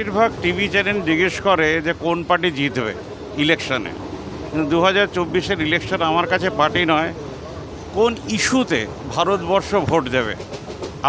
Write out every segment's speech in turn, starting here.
বেশিরভাগ TV channel জিজ্ঞেস করে যে কোন পার্টি জিতবে ইলেকশনে। কিন্তু দু হাজার চব্বিশের ইলেকশন আমার কাছে পার্টি নয়, কোন ইস্যুতে ভারতবর্ষ ভোট দেবে?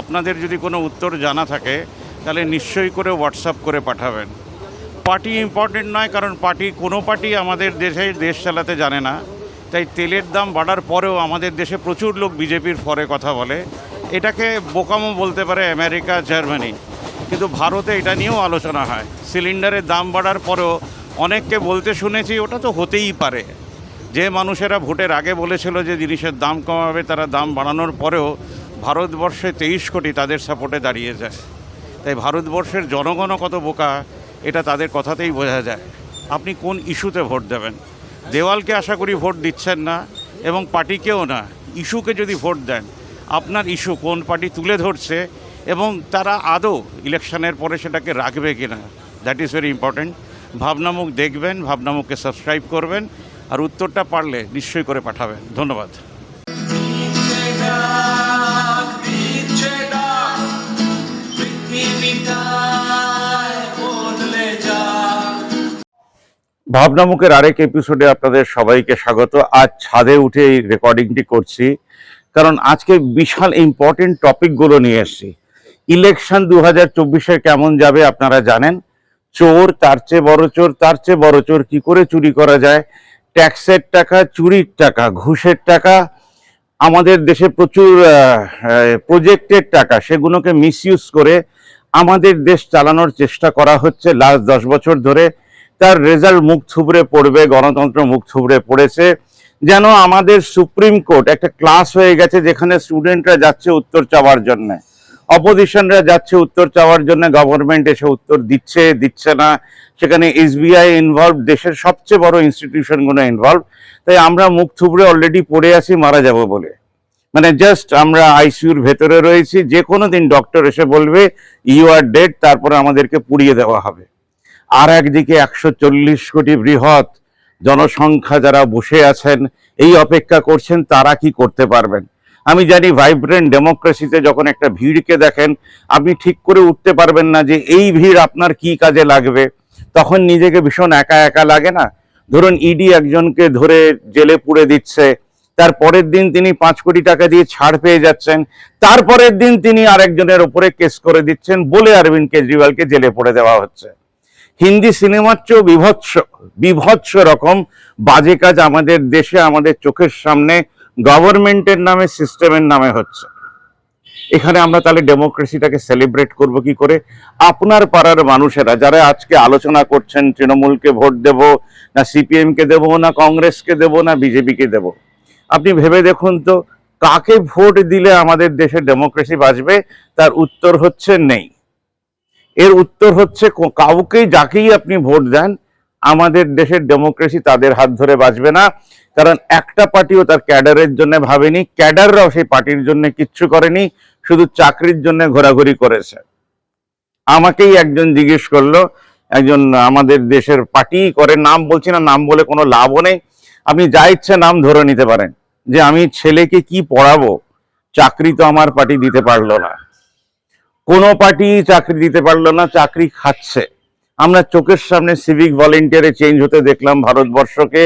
আপনাদের যদি কোনো উত্তর জানা থাকে, তাহলে নিশ্চয়ই করে হোয়াটসঅ্যাপ করে পাঠাবেন। পার্টি ইম্পর্টেন্ট নয়, কারণ পার্টি কোনো পার্টি আমাদের দেশে দেশ চালাতে জানে না। তাই তেলের দাম বাড়ার পরেও আমাদের দেশে প্রচুর লোক বিজেপির পরে কথা বলে। এটাকে বোকামো বলতে পারে আমেরিকা, জার্মানি। কিন্তু ভারতে এটা নিয়েও আলোচনা হয়। সিলিন্ডারের দাম বাড়ার পরেও অনেককে বলতে শুনেছি, ওটা তো হতেই পারে। যে মানুষেরা ভোটের আগে বলেছিল যে জিনিসের দাম কমাবে, তারা দাম বাড়ানোর পরেও ভারতবর্ষে তেইশ কোটি তাদের সাপোর্টে দাঁড়িয়ে যায়। তাই ভারতবর্ষের জনগণও কত বোকা, এটা তাদের কথাতেই বোঝা যায়। আপনি কোন ইস্যুতে ভোট দেবেন? দেওয়ালকে আশা করি ভোট দিচ্ছেন না এবং পার্টিকেও না। ইস্যুকে যদি ভোট দেন, আপনার ইস্যু কোন পার্টি তুলে ধরছে এবং তারা আদৌ ইলেকশনের পরে সেটাকে রাখবে কিনা that is very important Bhabnamukh দেখবেন, ভাবনামুখকে সাবস্ক্রাইব করবেন, আর উত্তরটা পারলে নিশ্চয়ই করে পাঠাবেন। ধন্যবাদ। ভাবনামুখের আরেক এপিসোডে আপনাদের সবাইকে স্বাগত। আজ ছাদে উঠে এই রেকর্ডিংটি করছি, কারণ আজকে বিশাল ইম্পর্টেন্ট টপিকগুলো নিয়ে এসেছি। ইলেকশন দু হাজার কেমন যাবে আপনারা জানেন? চোর, তার চেয়ে বড় চোর, তার চেয়ে বড় চোর কি করে চুরি করা যায়? ট্যাক্সের টাকা, চুরির টাকা, ঘুষের টাকা, আমাদের দেশে প্রচুর প্রজেক্টের টাকা, সেগুলোকে মিসইউজ করে আমাদের দেশ চালানোর চেষ্টা করা হচ্ছে লাস্ট দশ বছর ধরে। তার রেজাল্ট মুখ থুবড়ে পড়বে, গণতন্ত্র মুখ থুবড়ে পড়েছে। যেন আমাদের সুপ্রিম কোর্ট একটা ক্লাস হয়ে গেছে যেখানে স্টুডেন্টরা যাচ্ছে উত্তর চাওয়ার জন্য। অপোজিশনরা যাচ্ছে উত্তর চাওয়ার জন্য গভর্নমেন্ট এসে উত্তর দিচ্ছে দিচ্ছে না। সেখানে এসবিআই ইনভলভ দেশের সবচেয়ে বড় ইনস্টিটিউশনগুলো ইনভলভ তাই আমরা মুখ থুবড়ে অলরেডি পড়ে আছি, মারা যাব বলে। মানে জাস্ট আমরা আইসিইউর ভেতরে রয়েছি যে কোনো দিন ডক্টর এসে বলবে ইউ আর ডেড তারপরে আমাদেরকে পুড়িয়ে দেওয়া হবে। আর একদিকে একশো চল্লিশ কোটি বৃহৎ জনসংখ্যা যারা বসে আছেন, এই অপেক্ষা করছেন, তারা কি করতে পারবেন? আমি জানি ভাইব্রেন্ট ডেমোক্রেসিতে যখন একটা ভিড়কে দেখেন, আপনি ঠিক করে উঠতে পারবেন না যে এই ভিড় আপনার কি কাজে লাগবে। তখন নিজেকে ভীষণ একা একা লাগে না। ধরুন ইডি একজনকে ধরে জেলে পুড়ে দিচ্ছে, তার পরের দিন তিনি পাঁচ কোটি টাকা দিয়ে ছাড় পেয়ে যাচ্ছেন তারপরের দিন তিনি আরেকজনের ওপরে কেস করে দিচ্ছেন, বলে অরবিন্দ কেজরিওয়ালকে জেলে পড়ে দেওয়া হচ্ছে। হিন্দি সিনেমার চেয়েও বিভৎস বিভৎস রকম বাজে কাজ আমাদের দেশে, আমাদের চোখের সামনে গভর্নমেন্টের নামে, সিস্টেমের নামে হচ্ছে। এখানে আমরা তাহলে ডেমোক্রেসিটাকে সেলিব্রেট করব কি করে? আপনার পাড়ার মানুষেরা যারা আজকে আলোচনা করছেন, তৃণমূলকে ভোট দেব, না সিপিএম কে দেব, না কংগ্রেসকে দেব, না বিজেপিকে দেব, আপনি ভেবে দেখুন তো, কাকে ভোট দিলে আমাদের দেশে ডেমোক্রেসি বাঁচবে? তার উত্তর হচ্ছে নেই। এর উত্তর হচ্ছে কো- কাউকেই, যাকেই আপনি ভোট দেন, আমাদের দেশের ডেমোক্রেসি তাদের হাত ধরে বাঁচবে না। কারণ একটা পার্টিও তার ক্যাডারের জন্য ভাবেনি, ক্যাডাররাও সেই পার্টির জন্য কিচ্ছু করেনি, শুধু চাকরির জন্য ঘোরাঘুরি করেছে। আমাকেই একজন জিজ্ঞেস করল, একজন আমাদের দেশের পার্টি করে নাম বলছি না, নাম বলে কোনো লাভও নেই। আপনি যা ইচ্ছে নাম ধরে নিতে পারেন, যে আমি ছেলেকে কি পড়াবো? চাকরি তো আমার পার্টি দিতে পারল না। কোনো পার্টি চাকরি দিতে পারল না, চাকরি খাচ্ছে। আমরা চোখের সামনে সিভিক ভলেন্টিয়ারে চেঞ্জ হতে দেখলাম ভারতবর্ষকে।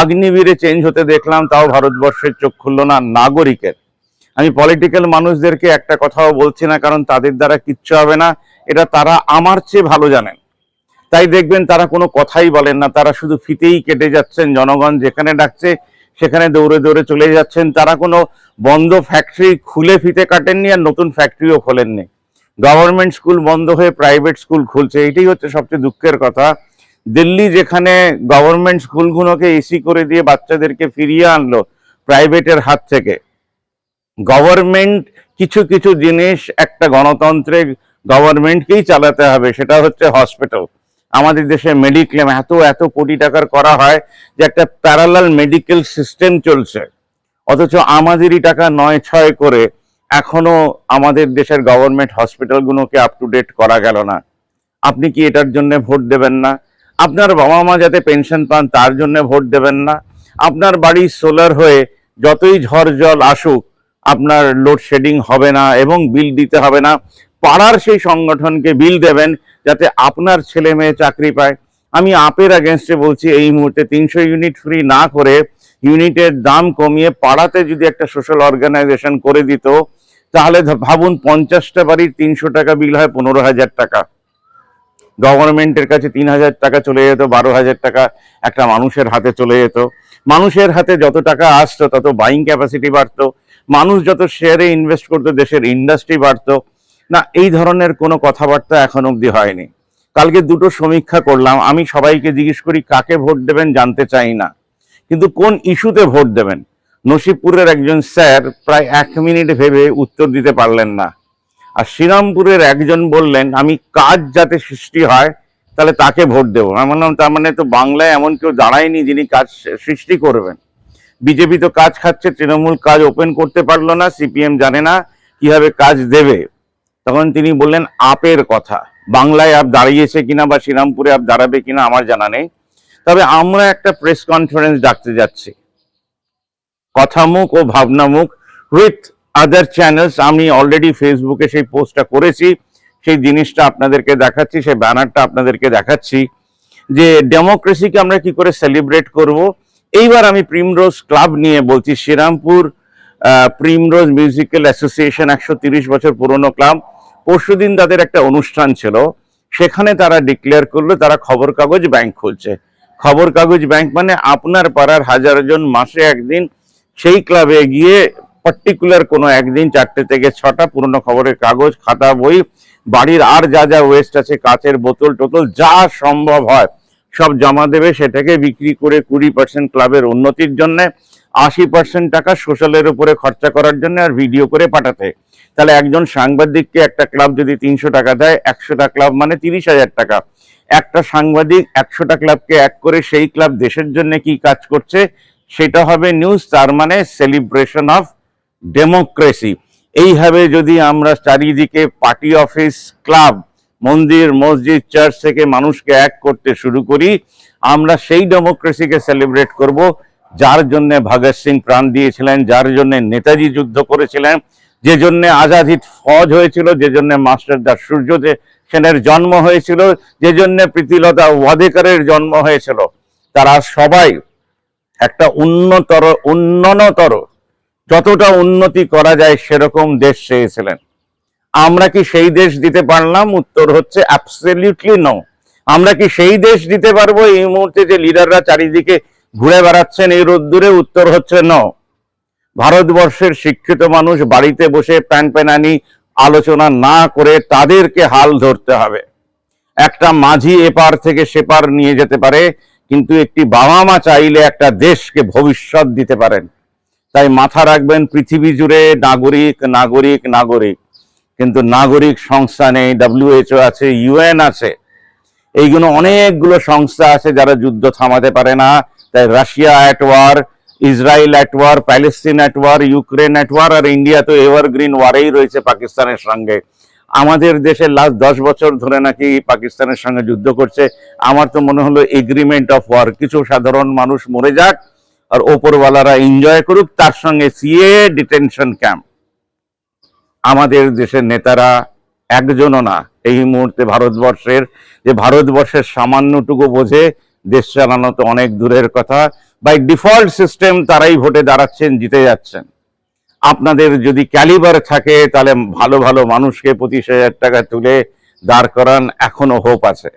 আগ্নিবীরে চেঞ্জ হতে দেখলাম, তাও ভারতবর্ষের চোখ খুললো না নাগরিকের। আমি পলিটিক্যাল মানুষদেরকে একটা কথাও বলছি না, কারণ তাদের দ্বারা কিচ্ছু হবে না, এটা তারা আমার চেয়ে ভালো জানেন। তাই দেখবেন তারা কোনো কথাই বলেন না, তারা শুধু ফিতেই কেটে যাচ্ছেন, জনগণ যেখানে ডাকছে সেখানে দৌড়ে দৌড়ে চলে যাচ্ছেন, তারা কোনো বন্ধ ফ্যাক্টরি খুলে ফিতে কাটেননি আর নতুন ফ্যাক্টরিও খোলেননি। গভর্নমেন্ট স্কুল বন্ধ হয়ে প্রাইভেট স্কুল খুলছে, এটাই হচ্ছে সবচেয়ে দুঃখের কথা। দিল্লি যেখানে গভর্নমেন্ট স্কুলগুলোকে এসি করে দিয়ে বাচ্চাদেরকে ফিরিয়ে আনলো প্রাইভেটের হাত থেকে। গভর্নমেন্ট কিছু কিছু জিনিস একটা গণতন্ত্রে গভর্নমেন্টকেই চালাতে হবে, সেটা হচ্ছে হসপিটাল আমাদের দেশে মেডিক্লেম এত এত কোটি টাকার করা হয় যে একটা প্যারালাল মেডিকেল সিস্টেম চলছে। অথচ আমাদেরই টাকা নয় ছয় করে এখনও আমাদের দেশের গভর্নমেন্ট হসপিটালগুলোকে আপ টু ডেট করা গেল না। আপনি কি এটার জন্য ভোট দেবেন না? আপনার বাবা মা যাতে পেনশন পান, তার জন্য ভোট দেবেন না। আপনার বাড়ি সোলার হয়ে যতই ঝড় জল আসুক, আপনার লোডশেডিং হবে না এবং বিল দিতে হবে না। পাড়ার সেই সংগঠনকে বিল দেবেন যাতে আপনার ছেলে মেয়ে চাকরি পায়। আমি আপের অ্যাগেনস্টে বলছি, এই মুহূর্তে তিনশো ইউনিট ফ্রি না করে ইউনিটের দাম কমিয়ে পাড়াতে যদি একটা সোশ্যাল অর্গানাইজেশন করে দিত, তাহলে ভাবুন পঞ্চাশটা বাড়ির তিনশো টাকা বিল হয়, পনেরো হাজার টাকা। গভর্নমেন্টের কাছে তিন হাজার টাকা চলে যেত, বারো হাজার টাকা একটা মানুষের হাতে চলে যেত। মানুষের হাতে যত টাকা আসতো, তত বাইং ক্যাপাসিটি বাড়তো। মানুষ যত শেয়ারে ইনভেস্ট করতো, দেশের ইন্ডাস্ট্রি বাড়তো। না, এই ধরনের কোনো কথাবার্তা এখন অবধি হয়নি। কালকে দুটো সমীক্ষা করলাম, আমি সবাইকে জিজ্ঞেস করি, কাকে ভোট দেবেন জানতে চাই না। কিন্তু কোন ইস্যুতে ভোট দেবেন? নসিবপুরের একজন স্যার প্রায় এক মিনিট ভেবে উত্তর দিতে পারলেন না। আর শ্রীরামপুরের একজন বললেন, আমি কাজ যাতে সৃষ্টি হয়, তাহলে তাকে ভোট দেবো। আমি বললাম, তার মানে তো বাংলায় এমন কেউ দাঁড়ায়নি যিনি কাজ সৃষ্টি করবেন। বিজেপি তো কাজ খাচ্ছে, তৃণমূল কাজ ওপেন করতে পারল না, সিপিএম জানে না কীভাবে কাজ দেবে। তখন তিনি বললেন, আপের কথা, বাংলায় আপ দাঁড়িয়েছে কিনা বা শ্রীরামপুরে আপ দাঁড়াবে কিনা আমার জানা নেই। তবে আমরা একটা প্রেস কনফারেন্স ডাকতে যাচ্ছি। কথামুখ ও ভাবনামুখ উইথ আদার চ্যানেলস আমি অলরেডি ফেসবুকে সেই পোস্টটা করেছি, সেই জিনিসটা আপনাদেরকে দেখাচ্ছি, সেই ব্যানারটা আপনাদেরকে দেখাচ্ছি, যে ডেমোক্রেসিকে আমরা কি করে সেলিব্রেট করব? এইবার আমি প্রিমরোজ ক্লাব নিয়ে বলছি, শ্রীরামপুর প্রিমরোজ মিউজিক্যাল অ্যাসোসিয়েশন একশো বছর পুরনো ক্লাব পরশুদিন তাদের একটা অনুষ্ঠান ছিল, সেখানে তারা ডিক্লেয়ার করল, তারা খবর কাগজ ব্যাংক খুলছে। খবর কাগজ ব্যাংক মানে আপনার পাড়ার হাজার জন মাসে একদিন সেই ক্লাবে গিয়ে পার্টিকুলার কোনো একদিন চারটে থেকে ছটা পুরনো খবরের কাগজ, খাতা, বই, বাড়ির আর যা যা ওয়েস্ট আছে, কাচের বোতল টোতল, যা সম্ভব হয়, সব জমা দেবে সেটাকে বিক্রি করে কুড়ি পার্সেন্ট ক্লাবের উন্নতির জন্য, আশি পার্সেন্ট টাকা সোশ্যালের উপরে খরচা করার জন্য আর ভিডিও করে পাঠাতে। তাহলে একজন সাংবাদিককে একটা ক্লাব যদি তিনশো টাকা দেয়, একশোটা ক্লাব মানে তিরিশ হাজার টাকা। একটা সাংবাদিক একশোটা ক্লাবকে এক করে সেই ক্লাব দেশের জন্য কি কাজ করছে, সেটা হবে নিউজ তার মানে সেলিব্রেশন অফ ডেমোক্রেসি এইভাবে যদি আমরা চারিদিকে পার্টি অফিস ক্লাব মন্দির, মসজিদ চার্চ থেকে মানুষকে এক করতে শুরু করি, আমরা সেই ডেমোক্রেসিকে সেলিব্রেট করব, যার জন্য ভগৎ সিং প্রাণ দিয়েছিলেন, যার জন্য নেতাজি যুদ্ধ করেছিলেন, যে জন্য আজাদ হিট ফৌজ হয়েছিল, যে জন্য মাস্টার দাস সূর্য সেনের জন্ম হয়েছিল, যে জন্য প্রীতিলতা ওয়াদেকারের জন্ম হয়েছিল। তারা সবাই একটা উন্নতর উন্নতর যতটা উন্নতি করা যায় সেরকম দেশ চেয়েছিলেন। আমরা কি সেই দেশ দিতে পারলাম? উত্তর হচ্ছে অ্যাবসলিউটলি নো আমরা কি সেই দেশ দিতে পারব? এই মুহূর্তে যে লিডাররা চারিদিকে ঘুরে বেড়াচ্ছেন এই রোদ্দুরে, উত্তর হচ্ছে ন ভারতবর্ষের শিক্ষিত মানুষ বাড়িতে বসে প্যান প্যানানি আলোচনা না করে তাদেরকে হাল ধরতে হবে। একটা মাঝি এপার থেকে সেপার নিয়ে যেতে পারে, কিন্তু একটি বাবা মা চাইলে একটা দেশকে ভবিষ্যৎ দিতে পারেন। তাই মাথা রাখবেন পৃথিবী জুড়ে নাগরিক নাগরিক নাগরিক। কিন্তু নাগরিক সংস্থা নেই ডাব্লিউএইচও আছে ইউএন আছে। এইগুলো অনেকগুলো সংস্থা আছে যারা যুদ্ধ থামাতে পারে না। তাই Russia at war Israel at war Palestine at war Ukraine at war R India তো এভারগ্রিন ওয়ারেই রয়েছে পাকিস্তানের সঙ্গে। আমাদের দেশে লাস্ট দশ বছর ধরে নাকি পাকিস্তানের সঙ্গে যুদ্ধ করছে। আমার তো মনে হলো এগ্রিমেন্ট অফ ওয়ার কিছু সাধারণ মানুষ মরে যাক আর ওপরওয়ালারা এনজয় করুক, তার সঙ্গে সিএ ডিটেনশন ক্যাম্প আমাদের দেশের নেতারা একজনও না। এই মুহূর্তে ভারতবর্ষের, যে ভারতবর্ষের সামান্যটুকু বোঝে, দেশ চালানো তো অনেক দূরের কথা। বাই ডিফল্ট সিস্টেম তারাই ভোটে দাঁড়াচ্ছেন, জিতে যাচ্ছেন। আপনাদের যদি ক্যালিবার থাকে, তাহলে ভালো ভালো মানুষকে পঁচিশ হাজার টাকা তুলে দাঁড় করান, এখনও হোপ আছে।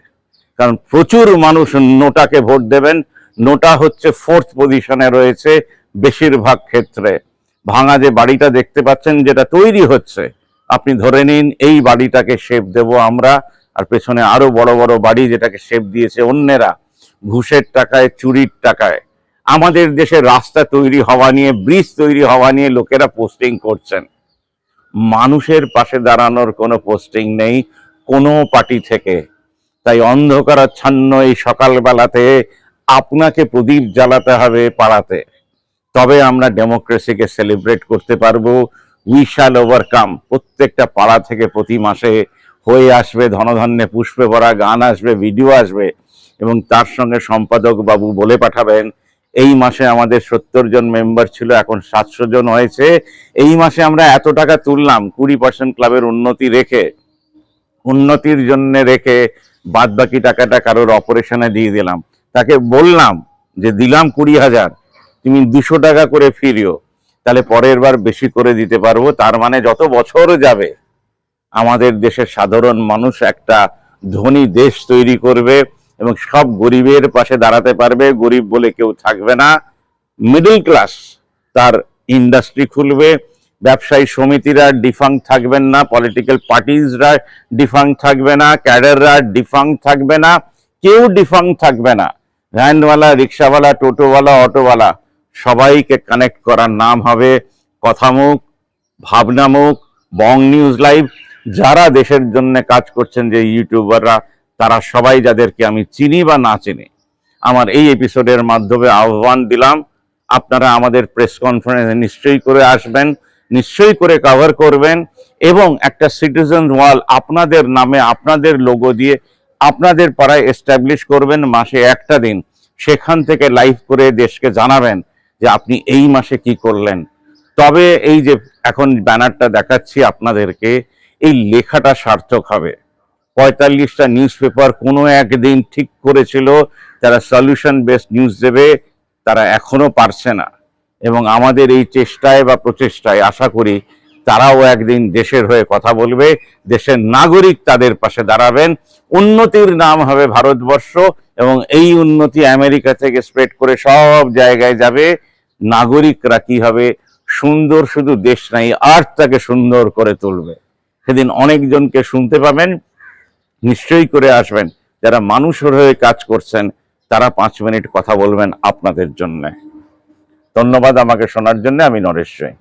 কারণ প্রচুর মানুষ নোটাকে ভোট দেবেন নোটা হচ্ছে ফোর্থ পজিশনে রয়েছে বেশিরভাগ ক্ষেত্রে। ভাঙা যে বাড়িটা দেখতে পাচ্ছেন, যেটা তৈরি হচ্ছে, আপনি ধরে নিন এই বাড়িটাকে শেপ দেব আমরা, আর পেছনে আরও বড় বড় বাড়ি যেটাকে শেপ দিয়েছে অন্যেরা, ঘুষের টাকায়, চুরির টাকায়। আমাদের দেশে রাস্তা তৈরি হওয়া নিয়ে ব্রিজ তৈরি হওয়া নিয়ে লোকেরা পোস্টিং করছেন। মানুষের পাশে দাঁড়ানোর কোনো পোস্টিং নেই, কোনো পার্টি থেকে। তাই অন্ধকারাচ্ছন্ন এই সকালবেলাতে আপনাকে প্রদীপ জ্বালাতে হবে পাড়াতে। তবে আমরা ডেমোক্রেসিকে সেলিব্রেট করতে পারব। উই শ্যাল ওভারকাম প্রত্যেকটা পাড়া থেকে প্রতি মাসে হয়ে আসবে ধনধান্যে পুষ্পে ভরা গান আসবে, ভিডিও আসবে। এবং তার সঙ্গে সম্পাদক বাবু বলে পাঠাবেন, এই মাসে আমাদের সত্তর জন মেম্বার ছিল, এখন সাতশো জন হয়েছে। এই মাসে আমরা এত টাকা তুললাম, কুড়ি পার্সেন্ট ক্লাবের উন্নতি রেখে। উন্নতির জন্য রেখে বাদ বাকি টাকাটা কারোর অপারেশনে দিয়ে দিলাম। তাকে বললাম যে, দিলাম কুড়ি হাজার, তুমি দুশো টাকা করে ফিরিও। তাহলে পরের বার বেশি করে দিতে পারব। তার মানে যত বছর যাবে, আমাদের দেশের সাধারণ মানুষ একটা ধনী দেশ তৈরি করবে এবং সব গরিবের পাশে দাঁড়াতে পারবে। গরিব বলে কেউ থাকবে না। মিডল ক্লাস তার ইন্ডাস্ট্রি খুলবে। ব্যবসায়ী সমিতিরা ডিফাং থাকবেন না। পলিটিক্যাল পার্টিজরা ডিফাং থাকবে না। ক্যাডাররা ডিফাং থাকবে না। কেউ ডিফাং থাকবে না। ভ্যানওয়ালা, রিক্সাওয়ালা, টোটোওয়ালা, অটোওয়ালা, সবাইকে কানেক্ট করার নাম হবে কথামুখ, ভাবনামুখ, বং নিউজ লাইভ। যারা দেশের জন্য কাজ করছেন যে ইউটিউবাররা, তারা সবাই যাদেরকে আমি চিনি বা না চিনি, আমার এই এপিসোডের মাধ্যমে আহ্বান দিলাম, আপনারা আমাদের প্রেস কনফারেন্সে নিশ্চয়ই করে আসবেন, নিশ্চয়ই করে কভার করবেন, এবং একটা সিটিজেন ওয়াল আপনাদের নামে, আপনাদের লোগো দিয়ে আপনাদের পাড়ায় এস্টাবলিশ করবেন মাসে একটা দিন। সেখান থেকে লাইভ করে দেশকে জানাবেন যে আপনি এই মাসে কি করলেন। তবে এই যে এখন ব্যানারটা দেখাচ্ছি আপনাদেরকে, এই লেখাটা সার্থক হবে। পঁয়তাল্লিশটা নিউজ পেপার কোনো একদিন ঠিক করেছিল তারা সলিউশন বেসড নিউজ দেবে, তারা এখনও পারছে না। এবং আমাদের এই চেষ্টায় বা প্রচেষ্টায় আশা করি তারাও একদিন দেশের হয়ে কথা বলবে, দেশের নাগরিক তাদের পাশে দাঁড়াবেন। উন্নতির নাম হবে ভারতবর্ষ এবং এই উন্নতি আমেরিকা থেকে স্প্রেড করে সব জায়গায় যাবে। নাগরিকরা কি হবে? সুন্দর শুধু দেশ নাই আর্থটাকে সুন্দর করে তুলবে। সেদিন অনেকজনকে শুনতে পাবেন, নিশ্চয়ই করে আসবেন। যারা মানুষের হয়ে কাজ করছেন, তারা পাঁচ মিনিট কথা বলবেন আপনাদের জন্য। ধন্যবাদ আমাকে শোনার জন্য, আমি নরেশ রায়।